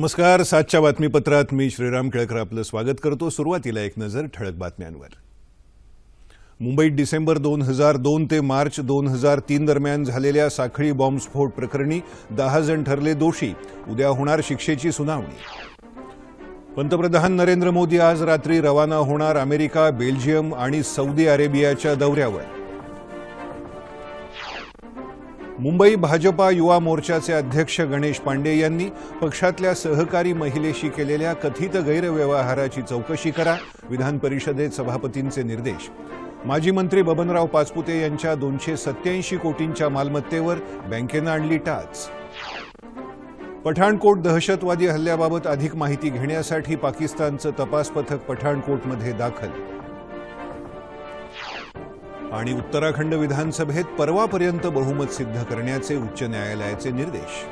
नमस्कार सातच्या बातमीपत्रात मी श्रीराम केळकर आपलं स्वागत करतो. सुरुवातीला एक नजर ठळक बातम्यांवर. मुंबईत डिसेंबर दोन हजार दोन ते मार्च दोन हजार तीन दरम्यान झालेल्या साखळी बॉम्बस्फोट प्रकरणी दहा जण ठरले दोषी. उद्या होणार शिक्षेची सुनावणी. पंतप्रधान नरेंद्र मोदी आज रात्री रवाना होणार अमेरिका बेल्जियम आणि सौदी अरेबियाच्या दौऱ्यावर. मुंबई भाजपा युवा मोर्चाचे अध्यक्ष गणेश पांडे यांनी पक्षातल्या सहकारी महिलेशी केलेल्या कथित गैरव्यवहाराची चौकशी करा विधान परिषदेत सभापतींचे निर्देश. माजी मंत्री बबनराव पाचपुते यांच्या दोनशे सत्याऐंशी कोटींच्या मालमत्तेवर बँकेनं आणली टाच. पठाणकोट दहशतवादी हल्ल्याबाबत अधिक माहिती घेण्यासाठी पाकिस्तानचं तपास पथक पठाणकोटमध्ये दाखल आणि उत्तराखंड विधानसभेत परवापर्यंत बहुमत सिद्ध करण्याचे उच्च न्यायालयाचे निर्देश.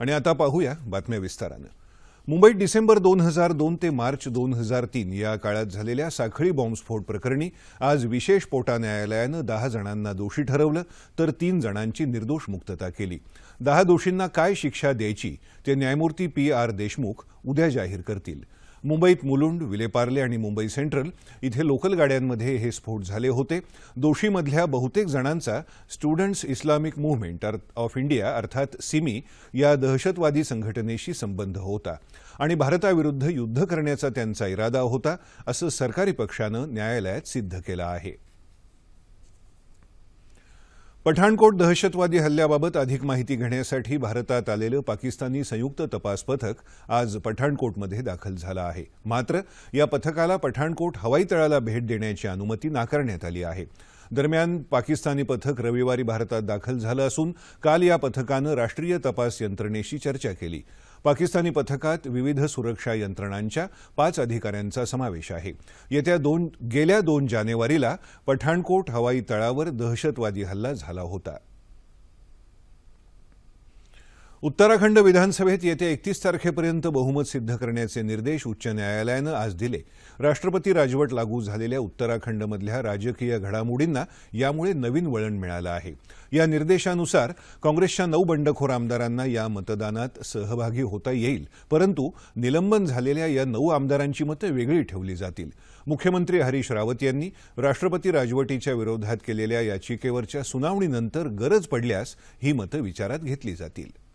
आणि आता पाहूया बातम्या विस्तारानं. मुंबईत डिसेंबर दोन हजार दोन ते मार्च दोन हजार तीन या काळात झालेल्या साखळी बॉम्बस्फोट प्रकरणी आज विशेष पोटा न्यायालयानं दहा जणांना दोषी ठरवलं तर तीन जणांची निर्दोष मुक्तता केली. दहा दोषींना काय शिक्षा द्यायची ते न्यायमूर्ती पी आर देशमुख उद्या जाहीर करतील. मुंबईत मुलुंड विलेपार्ले आणि मुंबई सेंट्रल इथे लोकल गाड्यांमध्ये हे स्फोट झाले होते. दोषीमधल्या बहुतेक जणांचा students Islamic movement of India अर्थात सिमी या दहशतवादी संघटनेशी संबंध होता आणि भारताविरुद्ध युद्ध करण्याचा त्यांचा इरादा होता असं सरकारी पक्षानं न्यायालयात सिद्ध केलं आहे. पठाणकोट दहशतवादी हल्ल्याबाबत अधिक माहिती घेण्यासाठी भारतात आलेलं पाकिस्तानी संयुक्त तपास पथक आज पठाणकोटमध्ये दाखल झालं आहे. मात्र या पथकाला पठाणकोट हवाई तळाला भेट देण्याची अनुमती नाकारण्यात आली आहे. दरम्यान पाकिस्तानी पथक रविवारी भारतात दाखल झालं असून काल या पथकानं राष्ट्रीय तपास यंत्रणेशी चर्चा केली. पाकिस्तानी पथकात विविध सुरक्षा यंत्रणांच्या पाच अधिकाऱ्यांचा समावेश आहे. येत्या दोन गेल्या दोन जानेवारीला पठाणकोट हवाई तळावर दहशतवादी हल्ला झाला होता. उत्तराखंड विधानसभेत येत्या एकतीस तारखेपर्यंत बहुमत सिद्ध करण्याचे निर्देश उच्च न्यायालयानं आज दिले. राष्ट्रपती राजवट लागू झालेल्या उत्तराखंडमधल्या राजकीय घडामोडींना यामुळे नवीन वळण मिळालं आहे. या निर्देशानुसार काँग्रेसच्या नऊ बंडखोर आमदारांना या मतदानात सहभागी होता येईल परंतु निलंबन झालेल्या या नऊ आमदारांची मतं वेगळी ठेवली जातील. मुख्यमंत्री हरीश रावत यांनी राष्ट्रपती राजवटीच्या विरोधात केलेल्या याचिकेवरच्या सुनावणीनंतर गरज पडल्यास ही मतं विचारात घेतली जातील.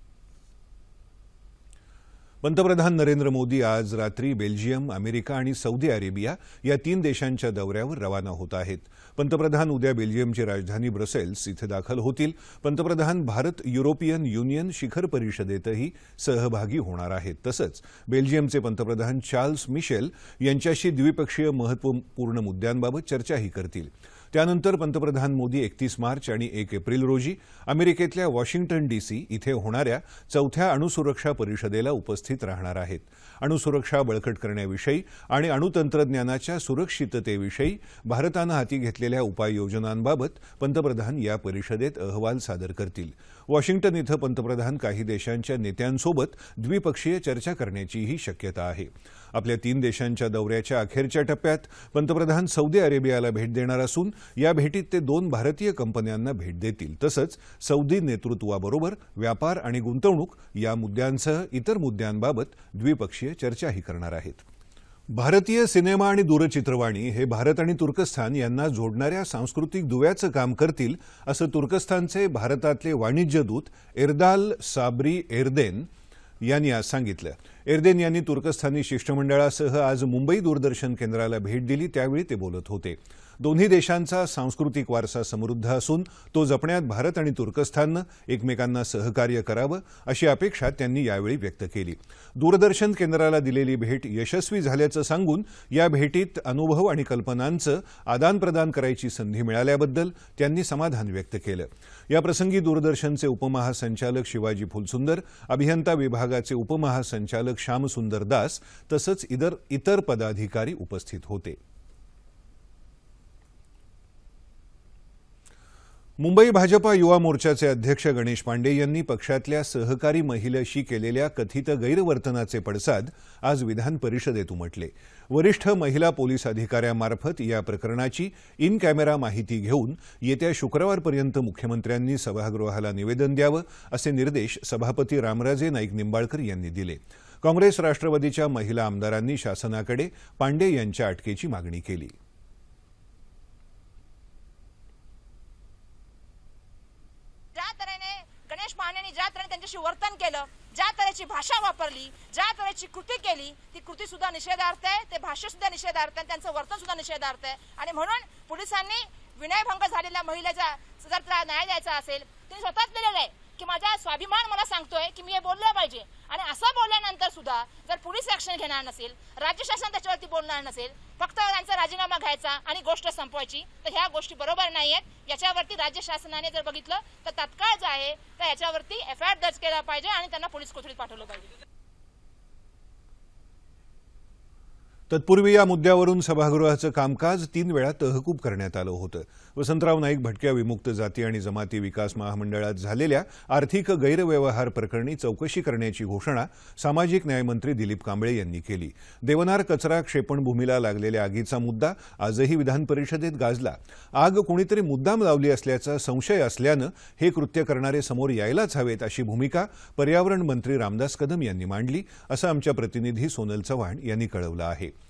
पंतप्रधान नरेंद्र मोदी आज रात्री बेल्जियम अमेरिका आणि सौदी अरेबिया या तीन देशांच्या दौऱ्यावर रवाना होत आहेत. पंतप्रधान उद्या बेल्जियमची राजधानी ब्रसेल्स इथं दाखल होतील. पंतप्रधान भारत युरोपियन युनियन शिखर परिषदेतही सहभागी होणार आहेत. तसंच बेल्जियमचे पंतप्रधान चार्ल्स मिशेल यांच्याशी द्विपक्षीय महत्त्वपूर्ण मुद्द्यांबाबत चर्चाही करतील. त्यानंतर पंतप्रधान मोदी एकतीस मार्च आणि एक एप्रिल रोजी अमेरिकेतल्या वॉशिंग्टन डीसी इथे होणाऱ्या चौथ्या अणुसुरक्षा परिषदेला उपस्थित राहणार आहेत. अणुसुरक्षा बळकट करण्याविषयी आणि अणुतंत्रज्ञानाच्या सुरक्षिततेविषयी भारतानं हाती घेतलेल्या उपाययोजनांबाबत पंतप्रधान या परिषदेत अहवाल सादर करतील. वॉशिंग्टन इथं पंतप्रधान काही देशांच्या नेत्यांसोबत द्विपक्षीय चर्चा करण्याचीही शक्यता आहे. आपल्या तीन देशांच्या दौऱ्याच्या अखेरच्या टप्प्यात पंतप्रधान सौदी अरेबियाला भेट देणार असून या भेटीत ते दोन भारतीय कंपन्यांना भेट देतील. तसंच सौदी नेतृत्वाबरोबर व्यापार आणि गुंतवणूक या मुद्द्यांसह इतर मुद्द्यांबाबत द्विपक्षीय चर्चाही करणार आहेत. भारतीय सिनेमा आणि दूरचित्रवाणी हे भारत आणि तुर्कस्थान यांना जोडणाऱ्या सांस्कृतिक दुव्याचं काम करतील असं तुर्कस्थानचे भारतातले वाणिज्य दूत एर्दाल साबरी एर्देन यांनी आज सांगितलं. एर्देन यांनी तुर्कस्थानी शिष्टमंडळासह आज मुंबई दूरदर्शन केंद्राला भेट दिली त्यावेळी ते बोलत होते. दोन्ही देशांचा सांस्कृतिक वारसा समृद्ध असून तो जपण्यात भारत आणि तुर्कस्थाननं एकमेकांना सहकार्य करावं अशी अपेक्षा त्यांनी यावेळी व्यक्त केली. दूरदर्शन केंद्राला दिलेली भेट यशस्वी झाल्याचं सांगून या भेटीत अनुभव आणि कल्पनांचं आदानप्रदान करायची संधी मिळाल्याबद्दल त्यांनी समाधान व्यक्त केलं. याप्रसंगी दूरदर्शनचे उपमहासंचालक शिवाजी फुलसुंदर अभियंता विभागाचे उपमहासंचालक श्यामसुंदर दास तसंच इतर इतर पदाधिकारी उपस्थित होते. मुंबई भाजपा युवा मोर्चाचे अध्यक्ष गणेश पांडे यांनी पक्षातल्या सहकारी महिलेशी केलेल्या कथित गैरवर्तनाचे पडसाद आज विधान परिषदेत उमटले. वरिष्ठ महिला पोलीस अधिकाऱ्यामार्फत या प्रकरणाची इन कॅमेरा माहिती घेऊन येत्या शुक्रवारपर्यंत मुख्यमंत्र्यांनी सभागृहाला निवेदन द्यावं असे निर्देश सभापती रामराजे नाईक निंबाळकर यांनी दिले. काँग्रेस राष्ट्रवादीच्या महिला आमदारांनी शासनाकडे पांडे यांच्या अटकेची मागणी केली ज्या तऱ्हेने गणेश पांडेंनी ज्या तऱ्हेने त्याच्याशी वर्तन केलं ज्या तऱ्हेची भाषा वापरली ज्या तऱ्हेची कृती केली ती कृती सुद्धा निषेधार्थ आहे ते भाषा सुद्धा निषेधार्थ आहे त्यांचं वर्तन सुद्धा निषेधार्थ आहे. आणि म्हणून पोलिसांनी विनयभंग झालेल्या महिलेचा जर त्याला न्याय द्यायचा असेल तिने स्वतःच दिलेलं आहे की माझा स्वाभिमान मला सांगतोय की मी हे बोललं पाहिजे. आणि असं बोलल्यानंतर सुद्धा जर पोलीस ऍक्शन घेणार नसेल राज्य शासन त्याच्यावरती बोलणार नसेल फक्त त्यांचा राजीनामा घ्यायचा आणि गोष्ट संपवायची तर ह्या गोष्टी बरोबर नाही आहेत याच्यावरती राज्य शासनाने जर बघितलं तर तात्काळ जो आहे तर याच्यावरती एफ आय आर दर्ज केला पाहिजे आणि त्यांना पोलीस कोठडीत पाठवलं पाहिजे. तत्पूर्वी या मुद्द्यावरून सभागृहाचं कामकाज तीन वेळा तहकूब करण्यात आलं होतं. वसंतराव नाईक भटक्या विमुक्त जाती आणि जमाती विकास महामंडळात झालेल्या आर्थिक गैरव्यवहार प्रकरणी चौकशी करण्याची घोषणा सामाजिक न्यायमंत्री दिलीप कांबळे यांनी केली. देवनार कचरा क्षेपणभूमीला लागलेल्या आगीचा मुद्दा आजही विधान परिषदेत गाजला. आग कोणीतरी मुद्दाम लावली असल्याचा संशय असल्यानं हे कृत्य करणारे समोर यायलाच हवेत अशी भूमिका पर्यावरण मंत्री रामदास कदम यांनी मांडली असं आमच्या प्रतिनिधी सोनल चव्हाण यांनी कळवलं आहे.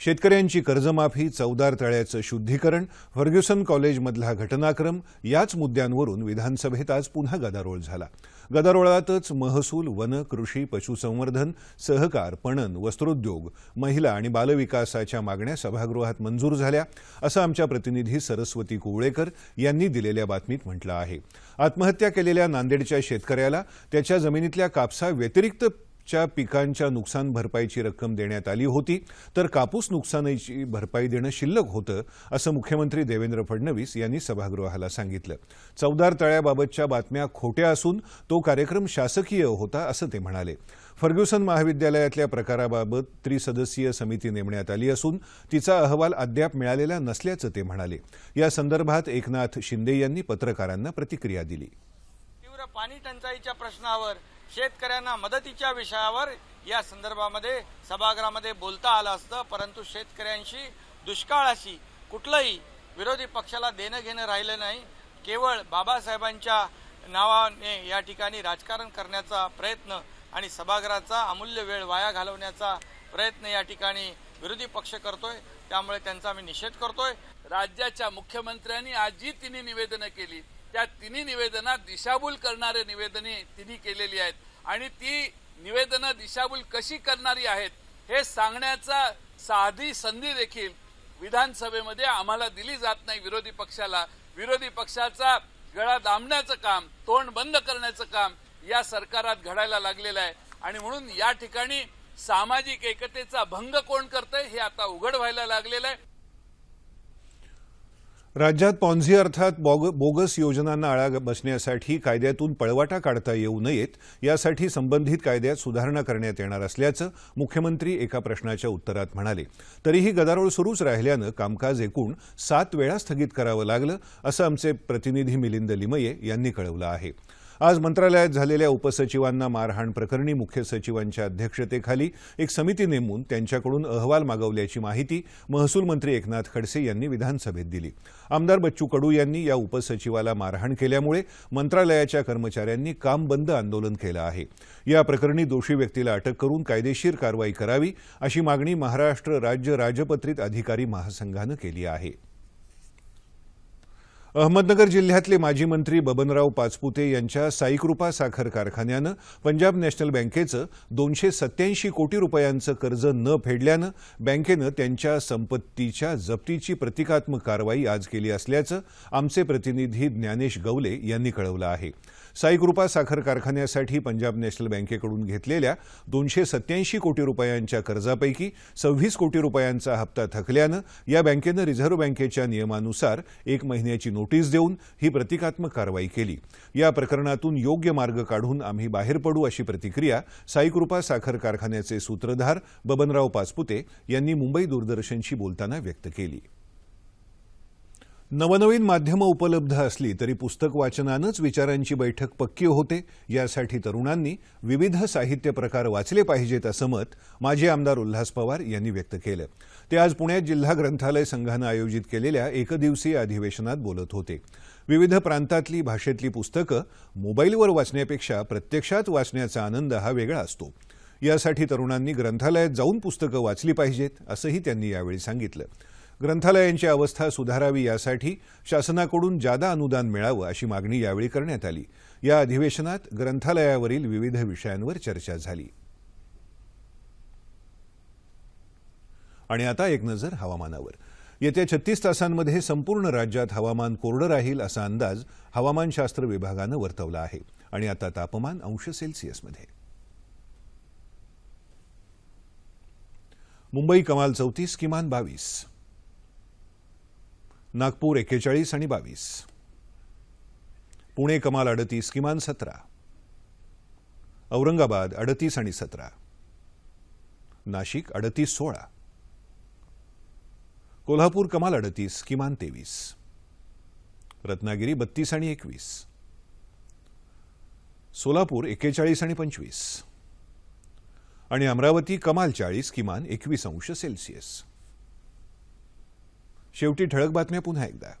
शेतकऱ्यांची कर्जमाफी चौदार तळ्याचं शुद्धीकरण फर्ग्युसन कॉलेजमधला घटनाक्रम याच मुद्द्यांवरून विधानसभेत आज पुन्हा गदारोळ झाला. गदारोळातच महसूल वन कृषी पशुसंवर्धन सहकार पणन वस्त्रोद्योग महिला आणि बालविकासाच्या मागण्या सभागृहात मंजूर झाल्या असं आमच्या प्रतिनिधी सरस्वती कुवळेकर यांनी दिलेल्या बातमीत म्हटलं आहे. आत्महत्या केलेल्या नांदेडच्या शेतकऱ्याला त्याच्या जमिनीतल्या कापसा व्यतिरिक्त च्या पिकांच्या नुकसान भरपाईची रक्कम देण्यात आली होती तर कापूस नुकसानीची भरपाई देणं शिल्लक होतं असं मुख्यमंत्री देवेंद्र फडणवीस यांनी सभागृहाला सांगितलं. चौदार तळ्याबाबतच्या बातम्या खोट्या असून तो कार्यक्रम शासकीय होता असं ते म्हणाले. फर्ग्युसन महाविद्यालयातल्या प्रकाराबाबत त्रिसदस्यीय समिती नेमण्यात आली असून तिचा अहवाल अद्याप मिळालेला नसल्याचं ते म्हणाले. या संदर्भात एकनाथ शिंदे यांनी पत्रकारांना प्रतिक्रिया दिली. तीव्र पाणी टंचाईच्या प्रश्नावर शेतकऱ्यांना मदतीच्या विषयावर या संदर्भामध्ये सभागृहामध्ये बोलता आलं असतं. परंतु शेतकऱ्यांशी दुष्काळाशी कुठलंही विरोधी पक्षाला देणं घेणं राहिलं नाही. केवळ बाबासाहेबांच्या नावाने या ठिकाणी राजकारण करण्याचा प्रयत्न आणि सभागृहाचा अमूल्य वेळ वाया घालवण्याचा प्रयत्न या ठिकाणी विरोधी पक्ष करतोय. त्यामुळे त्यांचा मी निषेध करतोय. राज्याच्या मुख्यमंत्र्यांनी आज जी तिने निवेदनं केली. त्या तिन्ही निवेदनात दिशाभूल करणारे निवेदने तिन्ही केलेली आहेत. आणि ती निवेदनं दिशाभूल कशी करणारी आहेत हे सांगण्याचा साधी संधी देखील विधानसभेमध्ये आम्हाला दिली जात नाही विरोधी पक्षाला. विरोधी पक्षाचा गळा दामण्याचं काम तोंड बंद करण्याचं काम या सरकारात घडायला लागलेलं आहे. आणि म्हणून या ठिकाणी सामाजिक एकतेचा भंग कोण करतंय हे आता उघड व्हायला लागलेलं आहे. राज्यात पॉन्झी अर्थात बॉग- बोगस योजनांना आळा बसण्यासाठी कायद्यातून पळवाटा काढता येऊ नयेत यासाठी संबंधित कायद्यात सुधारणा करण्यात येणार असल्याचं मुख्यमंत्री एका प्रश्नाच्या उत्तरात म्हणाले. तरीही गदारोळ सुरूच राहिल्यानं कामकाज एकूण सात वेळा स्थगित करावं लागलं असं आमचे प्रतिनिधी मिलिंद लिमये यांनी कळवलं आहे. आज मंत्रालयात झालेल्या उपसचिवांना मारहाण प्रकरणी मुख्य सचिवांच्या अध्यक्षतेखाली एक समिती नेमून त्यांच्याकडून अहवाल मागवल्याची माहिती महसूल मंत्री एकनाथ खडसे यांनी विधानसभेत दिली. आमदार बच्चू कडू यांनी या उपसचिवाला मारहाण केल्यामुळे मंत्रालयाच्या कर्मचाऱ्यांनी काम बंद आंदोलन केलं आहे. या प्रकरणी दोषी व्यक्तीला अटक करून कायदेशीर कारवाई करावी अशी मागणी महाराष्ट्र राज्य राजपत्रित अधिकारी महासंघानं केली आहे. अहमदनगर जिल्ह्यातले माजी मंत्री बबनराव पाचपुते यांच्या साईकृपा साखर कारखान्यानं पंजाब नॅशनल बँकेचं दोनशे सत्याऐंशी कोटी रुपयांचं कर्ज न फेडल्यानं बँकेनं त्यांच्या संपत्तीच्या जप्तीची प्रतिकात्मक कारवाई आज केली असल्याचं आमचे प्रतिनिधी ज्ञानेश गवले यांनी कळवलं आहे. साईकृपा साखर कारखान्यासाठी पंजाब नॅशनल बँकेकडून घेतलेल्या दोनशे सत्याऐंशी कोटी रुपयांच्या कर्जापैकी सव्वीस कोटी रुपयांचा हप्ता थकल्यानं या बँकेनं रिझर्व्ह बँकेच्या नियमानुसार एक महिन्याची नोटीस देऊन ही प्रतिकात्मक कारवाई केली. या प्रकरणातून योग्य मार्ग काढून आम्ही बाहेर पडू अशी प्रतिक्रिया साईकृपा साखर कारखान्याचे सूत्रधार बबनराव पाचपुते यांनी मुंबई दूरदर्शनशी बोलताना व्यक्त केली. नवनवीन माध्यमं उपलब्ध असली तरी पुस्तक वाचनानंच विचारांची बैठक पक्की होते. यासाठी तरुणांनी विविध साहित्य प्रकार वाचले पाहिजेत असं मत माजी आमदार उल्हास पवार यांनी व्यक्त केलं. ते आज पुण्यात जिल्हा ग्रंथालय संघानं आयोजित केलेल्या एकदिवसीय अधिवेशनात बोलत होते. विविध प्रांतातली भाषेतली पुस्तकं मोबाईलवर वाचण्यापेक्षा प्रत्यक्षात वाचण्याचा आनंद हा वेगळा असतो. यासाठी तरुणांनी ग्रंथालयात जाऊन पुस्तकं वाचली पाहिजेत असंही त्यांनी यावेळी सांगितलं. ग्रंथालयांची अवस्था सुधारावी यासाठी शासनाकडून जादा अनुदान मिळावं अशी मागणी यावेळी करण्यात आली. या अधिवेशनात ग्रंथालयावरील विविध विषयांवर चर्चा झाली. आणि आता एक नजर हवामानावर. येत्या छत्तीस तासांमध्ये संपूर्ण राज्यात हवामान कोरडं राहील असा अंदाज हवामानशास्त्र विभागानं वर्तवला आहे. आणि आता तापमान अंश सेल्सिअसमध्ये. मुंबई कमाल चौतीस किमान बावीस. नागपूर एक्केचाळीस आणि बावीस. पुणे कमाल अडतीस किमान सतरा. औरंगाबाद अडतीस आणि सतरा. नाशिक अडतीस सोळा. कोल्हापूर कमाल अडतीस किमान तेवीस. रत्नागिरी बत्तीस आणि एकवीस. सोलापूर एक्केचाळीस आणि पंचवीस. आणि अमरावती कमाल चाळीस किमान एकवीस अंश सेल्सिअस. शेवटी ठळक बातम्या पुन्हा एकदा.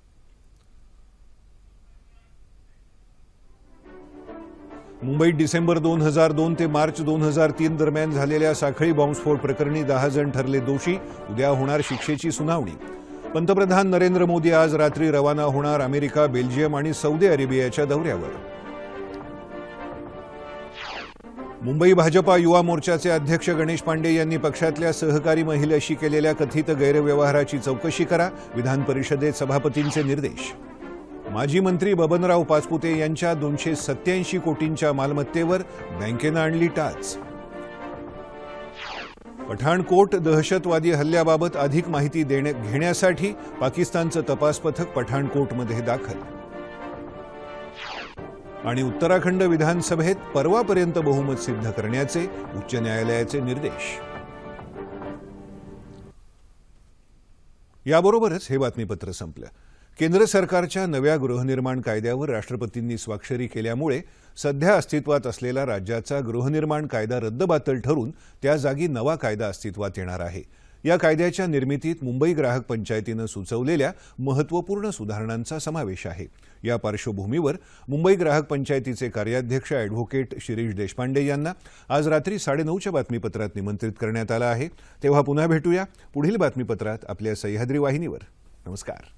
मुंबईत डिसेंबर दोन हजार दोन ते मार्च दोन हजार तीन दरम्यान झालेल्या साखळी बॉम्बस्फोट प्रकरणी दहा जण ठरले दोषी. उद्या होणार शिक्षेची सुनावणी. पंतप्रधान नरेंद्र मोदी आज रात्री रवाना होणार अमेरिका बेल्जियम आणि सौदी अरेबियाच्या दौऱ्यावर. मुंबई भाजपा युवा मोर्चाचे अध्यक्ष गणेश पांडे यांनी पक्षातल्या सहकारी महिलेशी केलेल्या कथित गैरव्यवहाराची चौकशी करा विधान परिषदेत सभापतींचे निर्देश. माजी मंत्री बबनराव पाचपुते यांच्या दोनशे सत्याऐंशी कोटींच्या मालमत्तेवर बँकेनं आणली टाच. पठाणकोट दहशतवादी हल्ल्याबाबत अधिक माहिती देण्या- घेण्यासाठी पाकिस्तानचं तपास पथक पठाणकोटमध्ये दाखल. आणि उत्तराखंड विधानसभेत परवापर्यंत बहुमत सिद्ध करण्याचे उच्च न्यायालयाचे निर्देश. याबरोबरच हे बातमीपत्र संपलं. केंद्र सरकारच्या नव्या गृहनिर्माण कायद्यावर राष्ट्रपतींनी स्वाक्षरी केल्यामुळे सध्या अस्तित्वात असलेला राज्याचा गृहनिर्माण कायदा रद्दबातल ठरून त्या जागी नवा कायदा अस्तित्वात येणार आहे. या कायद्याच्या निर्मितीत मुंबई ग्राहक पंचायतीनं सुचवलेल्या महत्त्वपूर्ण सुधारणांचा समावेश आहे. या पार्श्वभूमीवर मुंबई ग्राहक पंचायतीचे कार्याध्यक्ष अॅडव्होकेट शिरीष देशपांडे यांना आज रात्री साडेनऊच्या बातमीपत्रात निमंत्रित करण्यात आलं आहे. तेव्हा पुन्हा भेटूया पुढील बातमीपत्रात आपल्या सह्याद्री वाहिनीवर. नमस्कार.